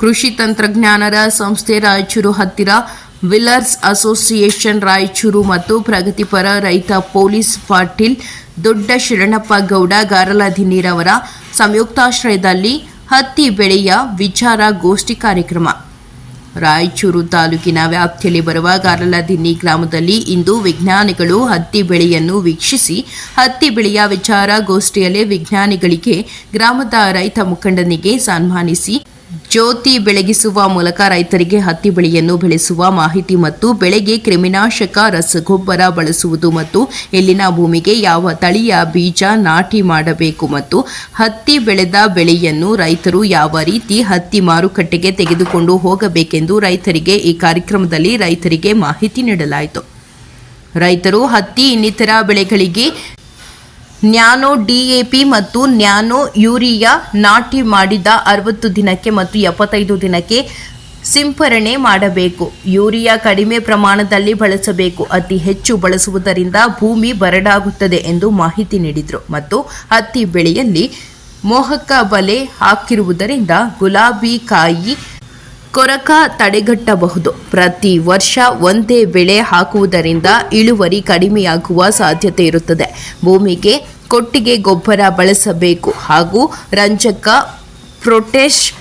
ಕೃಷಿ ತಂತ್ರಜ್ಞಾನರ ಸಂಸ್ಥೆ ರಾಯಚೂರು ಹತ್ತಿರ, ವಿಲ್ಲರ್ಸ್ ಅಸೋಸಿಯೇಷನ್ ರಾಯಚೂರು ಮತ್ತು ಪ್ರಗತಿಪರ ರೈತ ಪೊಲೀಸ್ ಪಾಟೀಲ್ ದೊಡ್ಡ ಶರಣಪ್ಪ ಗೌಡ ಗಾರಲದಿನ್ನಿರವರ ಸಂಯುಕ್ತಾಶ್ರಯದಲ್ಲಿ ಹತ್ತಿ ಬೆಳೆಯ ವಿಚಾರ ಗೋಷ್ಠಿ ಕಾರ್ಯಕ್ರಮ. ರಾಯಚೂರು ತಾಲೂಕಿನ ವ್ಯಾಪ್ತಿಯಲ್ಲಿ ಬರುವ ಗಾರಲದಿನ್ನಿ ಗ್ರಾಮದಲ್ಲಿ ಇಂದು ವಿಜ್ಞಾನಿಗಳು ಹತ್ತಿ ಬೆಳೆಯನ್ನು ವೀಕ್ಷಿಸಿ, ಹತ್ತಿ ಬೆಳೆಯ ವಿಚಾರ ಗೋಷ್ಠಿಯಲ್ಲಿ ವಿಜ್ಞಾನಿಗಳಿಗೆ ಗ್ರಾಮದ ರೈತ ಮುಖಂಡನಿಗೆ ಸನ್ಮಾನಿಸಿ ಜ್ಯೋತಿ ಬೆಳಗಿಸುವ ಮೂಲಕ ರೈತರಿಗೆ ಹತ್ತಿ ಬೆಳೆಯನ್ನು ಬೆಳೆಸುವ ಮಾಹಿತಿ ಮತ್ತು ಬೆಳೆಗೆ ಕ್ರಿಮಿನಾಶಕ ರಸಗೊಬ್ಬರ ಬಳಸುವುದು ಮತ್ತು ಇಲ್ಲಿನ ಭೂಮಿಗೆ ಯಾವ ತಳಿಯ ಬೀಜ ನಾಟಿ ಮಾಡಬೇಕು ಮತ್ತು ಹತ್ತಿ ಬೆಳೆದ ಬೆಳೆಯನ್ನು ರೈತರು ಯಾವ ರೀತಿ ಹತ್ತಿ ಮಾರುಕಟ್ಟೆಗೆ ತೆಗೆದುಕೊಂಡು ಹೋಗಬೇಕೆಂದು ರೈತರಿಗೆ ಈ ಕಾರ್ಯಕ್ರಮದಲ್ಲಿ ರೈತರಿಗೆ ಮಾಹಿತಿ ನೀಡಲಾಯಿತು. ರೈತರು ಹತ್ತಿ ಇನ್ನಿತರ ಬೆಳೆಗಳಿಗೆ ನ್ಯಾನೋ ಡಿಎಪಿ ಮತ್ತು ನ್ಯಾನೋ ಯೂರಿಯಾ ನಾಟಿ ಮಾಡಿದ ಅರವತ್ತು ದಿನಕ್ಕೆ ಮತ್ತು ಎಪ್ಪತ್ತೈದು ದಿನಕ್ಕೆ ಸಿಂಪರಣೆ ಮಾಡಬೇಕು. ಯೂರಿಯಾ ಕಡಿಮೆ ಪ್ರಮಾಣದಲ್ಲಿ ಬಳಸಬೇಕು. ಅತಿ ಹೆಚ್ಚು ಬಳಸುವುದರಿಂದ ಭೂಮಿ ಬರಡಾಗುತ್ತದೆ ಎಂದು ಮಾಹಿತಿ ನೀಡಿದರು. ಮತ್ತು ಹತ್ತಿ ಬೆಳೆಯಲ್ಲಿ ಮೋಹಕ ಬಲೆ ಹಾಕಿರುವುದರಿಂದ ಗುಲಾಬಿ ಕಾಯಿ ಕೊರಕ ತಡೆಗಟ್ಟಬಹುದು. ಪ್ರತಿ ವರ್ಷ ಒಂದೇ ಬೆಳೆ ಹಾಕುವುದರಿಂದ ಇಳುವರಿ ಕಡಿಮೆಯಾಗುವ ಸಾಧ್ಯತೆ ಇರುತ್ತದೆ. ಭೂಮಿಗೆ ಕೊಟ್ಟಿಗೆ ಗೊಬ್ಬರ ಬಳಸಬೇಕು ಹಾಗೂ ರಂಜಕ, ಪ್ರೊಟೆಶ್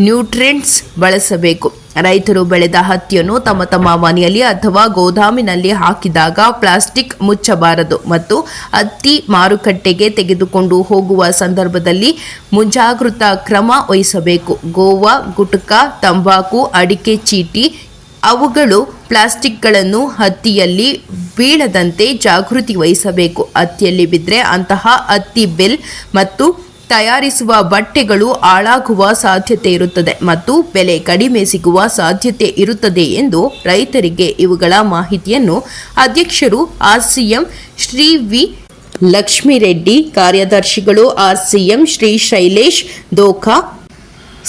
ನ್ಯೂಟ್ರಿಯೆಂಟ್ಸ್ ಬಳಸಬೇಕು. ರೈತರು ಬೆಳೆದ ಹತ್ತಿಯನ್ನು ತಮ್ಮ ತಮ್ಮ ಮನೆಯಲ್ಲಿ ಅಥವಾ ಗೋದಾಮಿನಲ್ಲಿ ಹಾಕಿದಾಗ ಪ್ಲಾಸ್ಟಿಕ್ ಮುಚ್ಚಬಾರದು ಮತ್ತು ಹತ್ತಿ ಮಾರುಕಟ್ಟೆಗೆ ತೆಗೆದುಕೊಂಡು ಹೋಗುವ ಸಂದರ್ಭದಲ್ಲಿ ಮುಂಜಾಗೃತಾ ಕ್ರಮ ವಹಿಸಬೇಕು. ಗೋವಾ, ಗುಟ್ಕಾ, ತಂಬಾಕು, ಅಡಿಕೆ, ಚೀಟಿ ಅವುಗಳು ಪ್ಲಾಸ್ಟಿಕ್ಗಳನ್ನು ಹತ್ತಿಯಲ್ಲಿ ಬೀಳದಂತೆ ಜಾಗೃತಿ ವಹಿಸಬೇಕು. ಹತ್ತಿಯಲ್ಲಿ ಬಿದ್ದರೆ ಅಂತಹ ಹತ್ತಿ ಬೆಲ್ ಮತ್ತು ತಯಾರಿಸುವ ಬಟ್ಟೆಗಳು ಹಾಳಾಗುವ ಸಾಧ್ಯತೆ ಇರುತ್ತದೆ ಮತ್ತು ಬೆಲೆ ಕಡಿಮೆ ಸಿಗುವ ಸಾಧ್ಯತೆ ಇರುತ್ತದೆ ಎಂದು ರೈತರಿಗೆ ಇವುಗಳ ಮಾಹಿತಿಯನ್ನು ಅಧ್ಯಕ್ಷರು ಆರ್ಸಿಎಂ ಶ್ರೀ ವಿ ಲಕ್ಷ್ಮಿರೆಡ್ಡಿ, ಕಾರ್ಯದರ್ಶಿಗಳು ಆರ್ಸಿಎಂ ಶ್ರೀ ಶೈಲೇಶ್ ದೋಖಾ,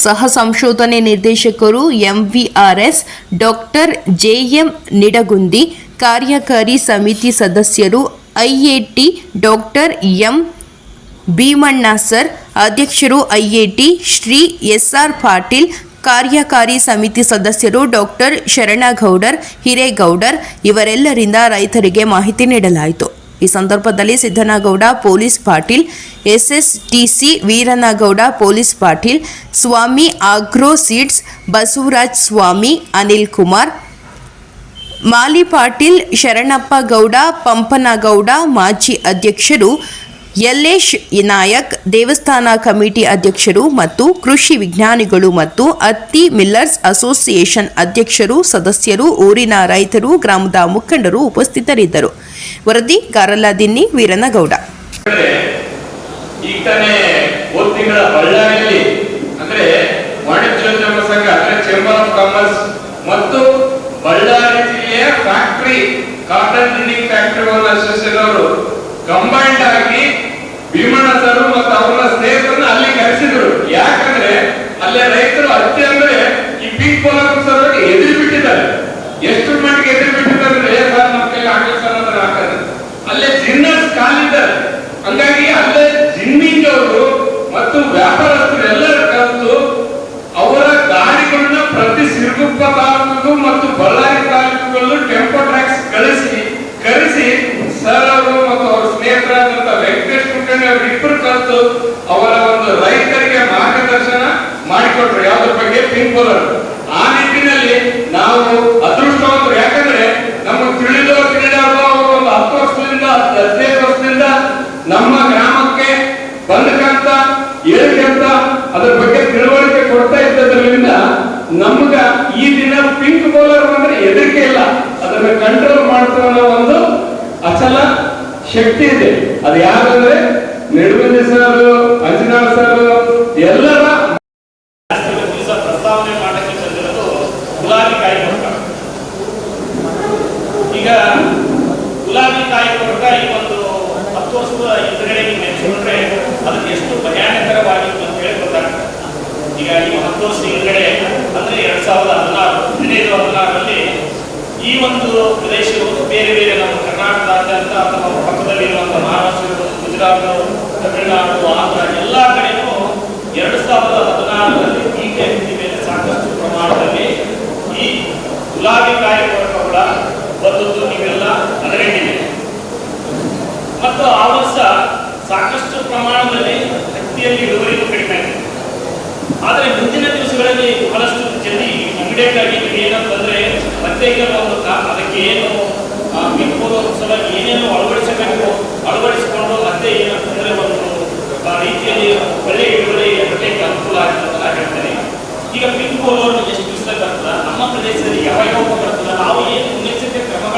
ಸಹ ಸಂಶೋಧನೆ ನಿರ್ದೇಶಕರು ಎಂವಿಆರ್ಎಸ್, ಡಾಕ್ಟರ್ ಜೆಎಂ ನಿಡಗುಂದಿ, ಕಾರ್ಯಕಾರಿ ಸಮಿತಿ ಸದಸ್ಯರು IAT, doctor M Bheemanna sir, ಅಧ್ಯಕ್ಷರು ಐಎಟಿ ಶ್ರೀ ಎಸ್ಆರ್ ಪಾಟೀಲ್, ಕಾರ್ಯಕಾರಿ ಸಮಿತಿ ಸದಸ್ಯರು ಡಾಕ್ಟರ್ ಶರಣಗೌಡರ್, ಹಿರೇಗೌಡರ್, ಇವರೆಲ್ಲರಿಂದ ರೈತರಿಗೆ ಮಾಹಿತಿ ನೀಡಲಾಯಿತು. ಈ ಸಂದರ್ಭದಲ್ಲಿ Siddanagouda police Patil SSTC Veeranagouda police Patil, Swami agro seeds, Basavaraj Swami, Anil Kumar, Mali Patil Sharanappa Gowda Pampanagouda, ಮಾಜಿ ಅಧ್ಯಕ್ಷರು ಯಲ್ಲೇಶ್ ನಾಯಕ್ ದೇವಸ್ಥಾನ ಕಮಿಟಿ ಅಧ್ಯಕ್ಷರು ಮತ್ತು ಕೃಷಿ ವಿಜ್ಞಾನಿಗಳು ಮತ್ತು ಅತ್ತಿ ಮಿಲ್ಲರ್ಸ್ ಅಸೋಸಿಯೇಷನ್ ಅಧ್ಯಕ್ಷರು, ಸದಸ್ಯರು, ಊರಿನ ರೈತರು, ಗ್ರಾಮದ ಮುಖಂಡರು ಉಪಸ್ಥಿತರಿದ್ದರು. ವರದಿ ಕಾರಲ್ಲಾದಿನ್ನಿ ವೀರನಗೌಡ. ಮತ್ತು ಕಂಬೈಂಡ್ ಆಗಿ ಭೀಮಣ್ಣ ಸರ್ ಮತ್ತು ಅವರ ಸ್ನೇಹಿತರನ್ನ ಅಲ್ಲಿ ಕರೆಸಿದ್ರು. ಯಾಕಂದ್ರೆ ಅಲ್ಲೇ ರೈತರು ಹತ್ತಿ ಅಂದ್ರೆ ಈ ಪಿಂಕ್ ಪೋಲರ್ ಸರ್ ಎದುರು ಬಿಟ್ಟಿದ್ದಾರೆ ಎಷ್ಟು ಮಟ್ಟಿಗೆ ಎದುರು ಬಿಟ್ಟಿದ್ದಾರೆ ಅಂದ್ರೆ ಸರ್ ನಮ್ಮ ಕೈಲಿ ಆಗಲ್ಲ ಸರ್ ಅಂದ್ರೆ ಹಾಕಲ್ಲ ಅಲ್ಲೇ ಜಿನ್ನರ್ಸ್ ಕಾಲಿದ್ದಾರೆ ಹಂಗಾಗಿ ಅಲ್ಲೇ ಜಿನ್ನಿಂಗ್ ಅವರು ಮತ್ತು ವ್ಯಾಪಾರಸ್ಥರು ಎಲ್ಲರೂ ಕಲಿತು ಅವರ ಗಾಡಿಗಳನ್ನ ಪ್ರತಿ ಸಿರುಗುಪ್ಪ ತಾಲೂಕು ಮತ್ತು ಬಳ್ಳಾರಿ ತಾಲೂಕುಗಳು ಟೆಂಪೋ ಟ್ರ್ಯಾಕ್ಸ್ ಕಳಿಸಿ ಕರೆಸಿ ಸರ್ ಅವರು ಮತ್ತು ಅವರ ಸ್ನೇಹಿತರಾದಂತ ಇಬ್ಬರು ಕಲಿತು ಅವರ ಒಂದು ರೈತರಿಗೆ ಮಾರ್ಗದರ್ಶನ ಮಾಡಿಕೊಟ್ರು. ಯಾವ್ದ್ರ ಬಗ್ಗೆ? ಪಿಂಕ್ ಬೌಲರ್ ಆ ನಿಟ್ಟಿನಲ್ಲಿ ನಾವು ಅದೃಷ್ಟವಂತರು. ಯಾಕಂದ್ರೆ ನಮ್ಗೆ ತಿಳಿದೋ ತಿಳಿದಾರೋ ಅವರು ಒಂದು ಹತ್ತು ವರ್ಷದಿಂದ, ಹದಿನೈದು ವರ್ಷದಿಂದ ನಮ್ಮ ಗ್ರಾಮಕ್ಕೆ ಬಂದಕ್ಕಂತ ಹೇಳ್ಕಂತ ಅದ್ರ ಬಗ್ಗೆ ತಿಳುವಳಿಕೆ ಕೊಡ್ತಾ ಇದ್ದದ್ರಿಂದ ನಮ್ಗ ಈ ದಿನ ಪಿಂಕ್ ಬೌಲರ್ ಅಂದ್ರೆ ಹೆದರಿಕೆ ಇಲ್ಲ. ಅದನ್ನ ಕಂಟ್ರೋಲ್ ಮಾಡ್ತಾ ಅನ್ನೋ ಒಂದು ಅಚಲ ಶಕ್ತಿ ಇದೆ. ಅದು ಯಾರಂದ್ರೆ ನೆಡುಮಂದಿ ಸರ್ ಅಜಿನಾ ಸರ್, ಎಲ್ಲರ ಪ್ರಸ್ತಾವನೆ ಮಾಡಕ್ಕೆ ಗುಲಾಬಿ ಕಾಯಿ ಈಗ ಗುಲಾಬಿ ಕಾಯಿ ಈ ಒಂದು ಹತ್ತು ಅದಕ್ಕೆ ಎಷ್ಟು ಅಂತ ಹೇಳಿ ಈಗ ಈ ವರ್ಷ ಹಿಂದ್ಗಡೆ ಅಂದ್ರೆ ಎರಡ್ ಸಾವಿರದ ಈ ಒಂದು ಬೇರೆ ಬೇರೆ ನಮ್ಮ ಕರ್ನಾಟಕದಾದ್ಯಂತ ಅಥವಾ ಪಕ್ಕದಲ್ಲಿರುವಂತಹ ಮಹಾರಾಷ್ಟ್ರ ಗುಜರಾತ್ ತಮಿಳುನಾಡು, ಆಂಧ್ರ ಎಲ್ಲ ಕಡೆಯೂ ಎರಡು ಸಾವಿರದ ಹದಿನಾರರಲ್ಲಿ ಟೀಕೆ ಹತ್ತಿ ಮೇಲೆ ಸಾಕಷ್ಟು ಪ್ರಮಾಣದಲ್ಲಿ ಈ ಗುಲಾಬಿ ಕಾಯಿ ಕೂಡ ಬಂದದ್ದು ನೀವೆಲ್ಲ ಅದರಲ್ಲಿದೆ ಮತ್ತು ಆ ವರ್ಷ ಸಾಕಷ್ಟು ಪ್ರಮಾಣದಲ್ಲಿ ಹತ್ತಿಯಲ್ಲಿ ಇಳುವರಿಗೂ ಕಡಿಮೆ ಆಗಿದೆ. ಆದರೆ ಮುಂದಿನ ದಿವಸಗಳಲ್ಲಿ ಬಹಳಷ್ಟು ಜಲ್ದಿ ಇಮಿಡಿಯೇಟ್ ಆಗಿ ಏನಂತಂದ್ರೆ ಮತ್ತೆ ಈಗ ಒಂದು ಅದಕ್ಕೆ ಏನು ಸಲ ಏನೇನು ಅಳವಡಿಸಬೇಕು, ಅಳವಡಿಸಿಕೊಂಡು ಮತ್ತೆ ಒಂದು ರೀತಿಯಲ್ಲಿ ಒಳ್ಳೆ ಇಳುವರಿ ಪ್ರತ್ಯೇಕ ಅನುಕೂಲ ಅಂತ ಹೇಳ್ತೇನೆ. ಈಗ ಪಿಂಕ್ ಬೋಲೋರ್ ಎಷ್ಟು ದಿವಸ ನಮ್ಮ ಪ್ರದೇಶದಲ್ಲಿ ಯಾವ ಬರ್ತದ ನಾವು ಏನು ಮುನ್ನೆಚ್ಚರಿಕೆ ಕ್ರಮಗಳ